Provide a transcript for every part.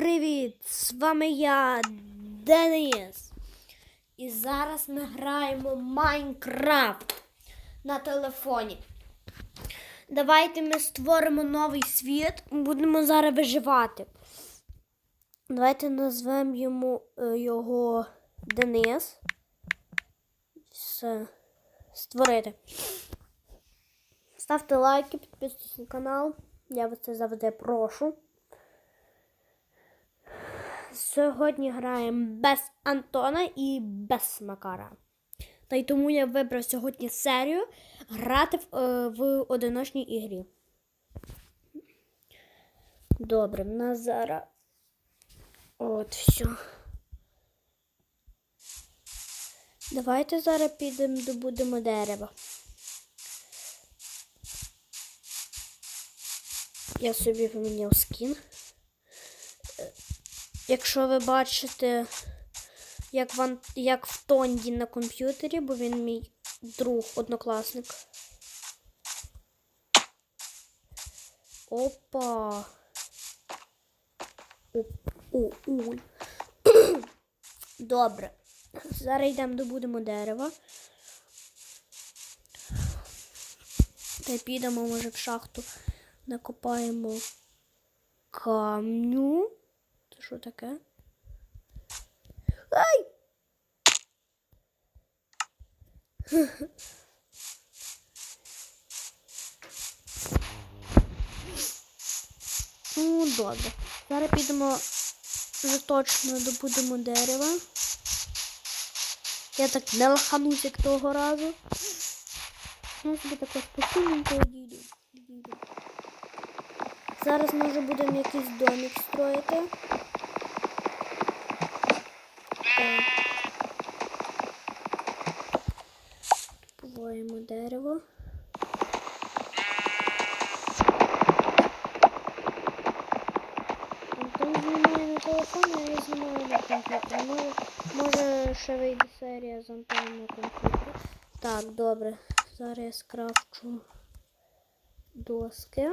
привіт! З вами я, Денис. І зараз ми граємо Майнкрафт на телефоні. Давайте ми створимо новий світ, будемо зараз виживати. Давайте назвемо йому е, його Денис. Все. Створити. Ставте лайки, підписуйтесь на канал. Я вас це завжди прошу. Сьогодні граємо без Антона і без Макара. Та й тому я вибрав сьогодні серію грати в, е, в одиночній ігрі. Добре, в нас зараз. От все. Давайте зараз підемо добудемо дерева. Я собі поміняв скін. Якщо ви бачите, як, ван, як в Тонді на комп'ютері, бо він мій друг, однокласник. Опа. Ой. Добре. Зараз йдемо добудемо дерева. Та підемо, може, в шахту накопаємо камню. Що таке? Ай! Ну, добре. Зараз підемо вже точно добудемо дерева. Я так не лаханусь, як того разу. Я собі тако спокійненько дійду. дійду. Зараз може будемо якийсь домик строїти. Так. Дерево. Телефон, я знімаю на комп'ютер. Може, може ще вийде серія з Антоном на. Так, добре. Зараз я скрафчу доски.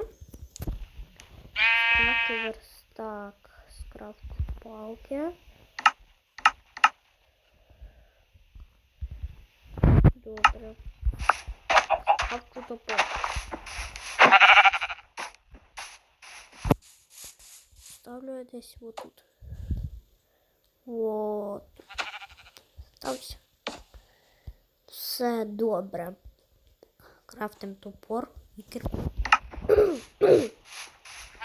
Так, верстак. Скрафчу палки. Добре. Скрафчу топор. Ставлю я десь вот тут. Вот. Стався. Все добре. Крафтим топор і кирку.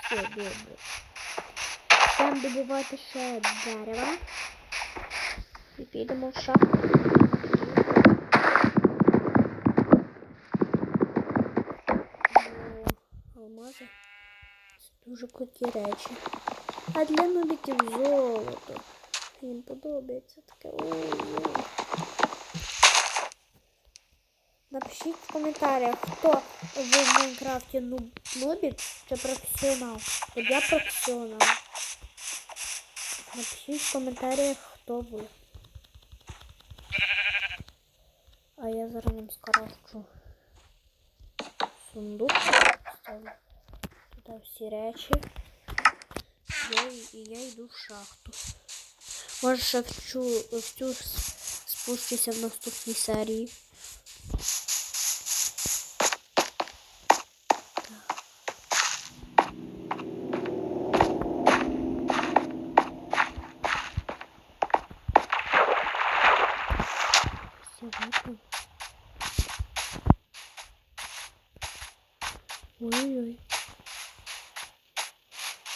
Все добре. Йдемо добувати ще дерева. І підемо в шахту. О, Алмази. Це дуже круті речі. А для нубіків золото. Їм подобається таке. Ой-ой. Напишіть в коментарях, хто в Майнкрафті нуб, нубік чи професіонал. От я професіонал. Напишіть в коментарях, хто ви. А я зараз вам скрафчу сундук. Туди всі речі. Я, і я йду в шахту. Може ще в цю, в цю с- в наступній серії. Ой-ой.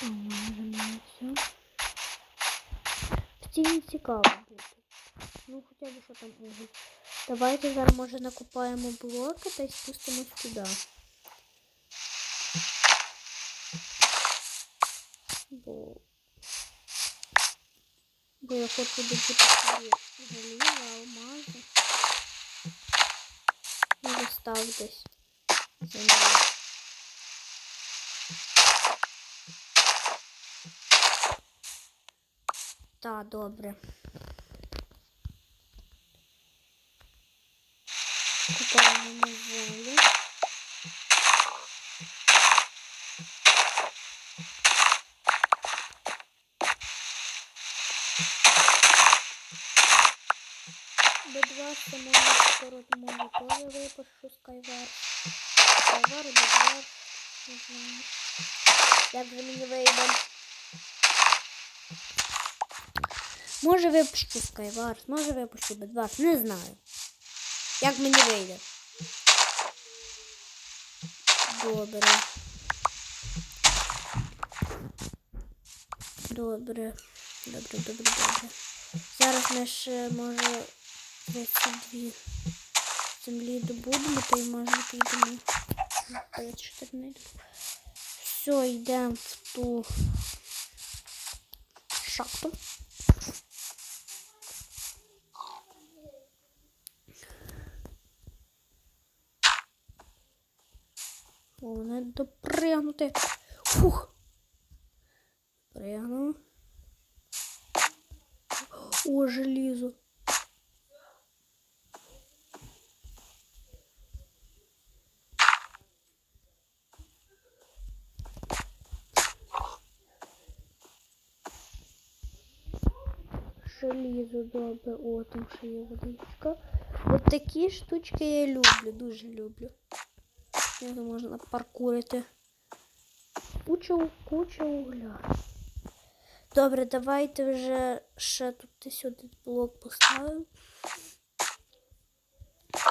О, може не все. В цій цікаво буде. Ну, хоча б що там уголь. Давайте зараз може накопаємо блоки та й спустимось туди. Бо... Бо я хочу добути собі заліза, алмази. І застав десь. Землю. Та, добре. Купаємо на волі. Б2 становить корот монітора, випущу Skyward. Skyward, Як же мені вийде? Може випущу Skyward, може випущу Б2, не знаю. Як мені вийде? Добре. Добре. Добре, добре, добре. Зараз ми ще може 32 землі добудемо, та й може підемо. Я так не йду. Все, йдемо в ту шахту. Головне допригнути. Фух. Пригнув. О, желізо. Желізо добре, о, там ще є водичка. От такі штучки я люблю, дуже люблю. Як можна паркурити. Куча, куча угля. Добре, давайте вже ще тут сюди блок поставимо.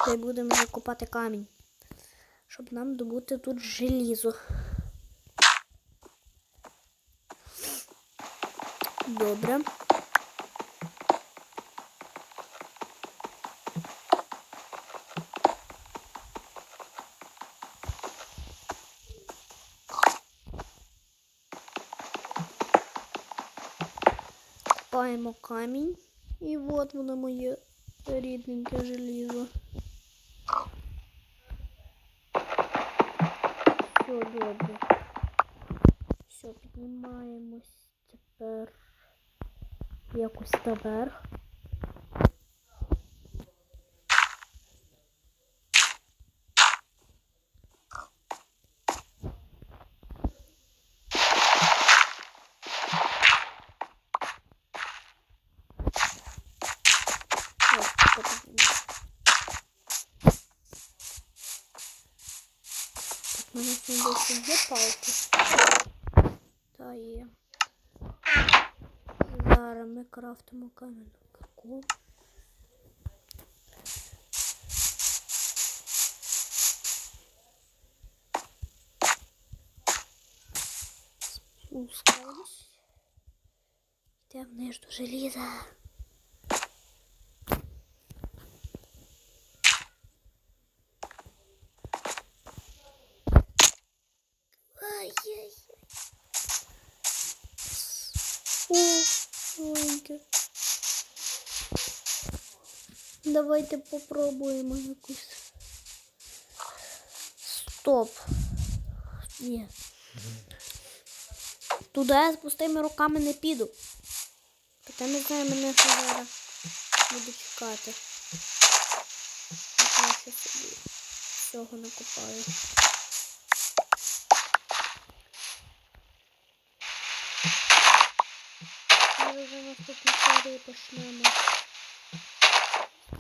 Та й будемо вже копати камінь. Щоб нам добути тут желізо. Добре. Копаємо камінь. І от воно моє рідненьке желізо. Все добре. Все, піднімаємось тепер якось наверх. В мене десь є палки. Та є. Зараз ми крафтимо кам'яну кирку. Спускаємось. Йдемо вниз до желіза. Давайте попробуємо якусь. Стоп. Ні. Туди я з пустими руками не піду. Та не знаю, мене зараз буду чекати. Я собі всього накопаю. Ми вже наступну серію почнемо.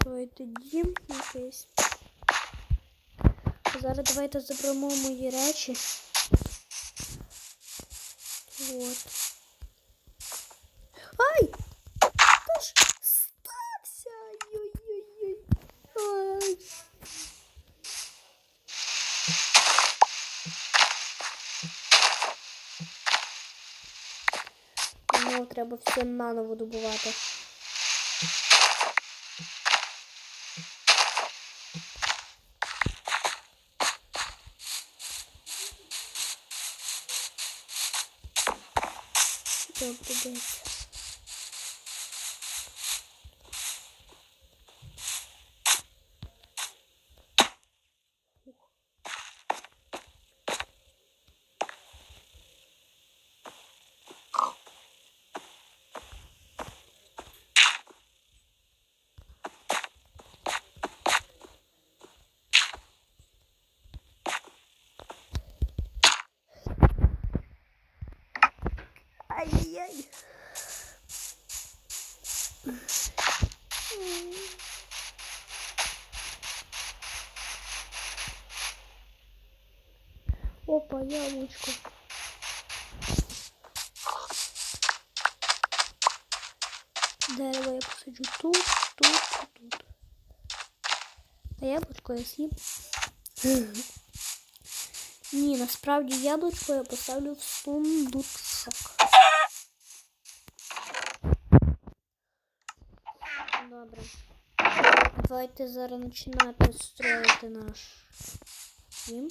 Строїти дім якийсь. Зараз давайте заберемо мої речі. Вот. Ай! Хто ж стався? Ой-ой-ой. Ну, треба все наново добувати. Добре, дивіться. Опа, яблучко. Дерево я посаджу тут, тут, і тут. А яблучко я з'їм. Ні, насправді яблучко я поставлю в сундучок. Добре. Давайте зараз починати строїти наш дім.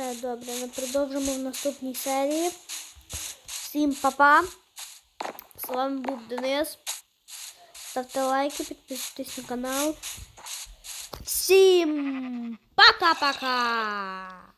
Все добре, ми продовжимо в наступній серії. Всім па-па. З вами був Денис. Ставте лайки, підписуйтесь на канал. Всім пока-пока!